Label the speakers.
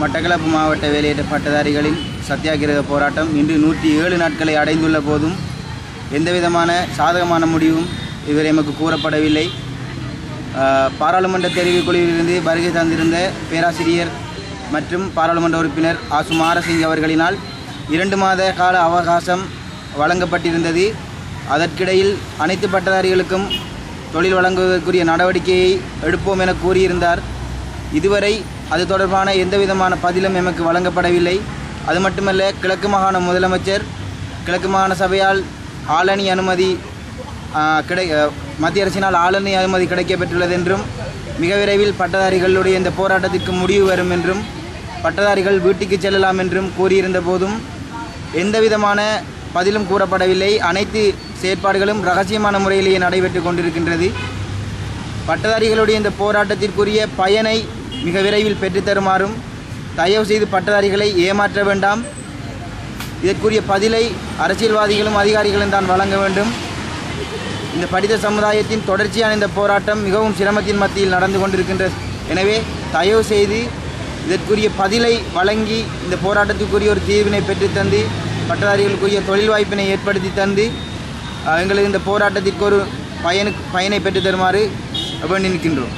Speaker 1: மட்டக்களப்பு மாவட்ட வேலையிட்ட பட்டதாரிகளின் சத்தியாகிரக போராட்டம் இன்று நூற்றி ஏழு நாட்களை அடைந்துள்ள போதும் எந்தவிதமான சாதகமான முடிவும் இதுவரை எமக்கு கூறப்படவில்லை. பாராளுமன்ற தெரிவுக்குழுவிலிருந்து வருகை தந்திருந்த பேராசிரியர் மற்றும் பாராளுமன்ற உறுப்பினர் ஆசு மாரசிங் அவர்களினால் இரண்டு மாத கால அவகாசம் வழங்கப்பட்டிருந்தது. அதற்கிடையில் அனைத்து பட்டதாரிகளுக்கும் தொழில் வழங்குவதற்குரிய நடவடிக்கையை எடுப்போம் என கூறியிருந்தார். இதுவரை அது தொடர்பான எந்தவிதமான பதிலும் எமக்கு வழங்கப்படவில்லை. அது மட்டுமல்ல கிழக்கு மாகாண முதலமைச்சர் கிழக்கு மாகாண சபையால் ஆளணி அனுமதி கிடை மத்திய அரசினால் ஆளணி அனுமதி கிடைக்கப்பெற்றுள்ளது என்றும் மிக விரைவில் பட்டதாரிகளுடைய இந்த போராட்டத்திற்கு முடிவு வரும் என்றும் பட்டதாரிகள் வீட்டுக்கு செல்லலாம் என்றும் கூறியிருந்த போதும் எந்தவிதமான பதிலும் கூறப்படவில்லை. அனைத்து செயற்பாடுகளும் ரகசியமான முறையிலேயே நடைபெற்று கொண்டிருக்கின்றது. பட்டதாரிகளுடைய இந்த போராட்டத்திற்குரிய பயனை மிக விரைவில் பெற்றுத்தருமாறும் தயவு செய்து பட்டதாரிகளை ஏமாற்ற வேண்டாம். இதற்குரிய பதிலை அரசியல்வாதிகளும் அதிகாரிகளும் தான் வழங்க வேண்டும். இந்த படித்த சமுதாயத்தின் தொடர்ச்சியான இந்த போராட்டம் மிகவும் சிரமத்தின் மத்தியில் நடந்து கொண்டிருக்கின்ற எனவே தயவு செய்து இதற்குரிய பதிலை வழங்கி இந்த போராட்டத்துக்குரிய ஒரு தீர்வினை பெற்றுத்தந்து பட்டதாரிகளுக்குரிய தொழில் வாய்ப்பினை ஏற்படுத்தி தந்து எங்களது இந்த போராட்டத்திற்கு ஒரு பயனு பயனை பெற்று தருமாறு வேண்டி நிற்கின்றோம்.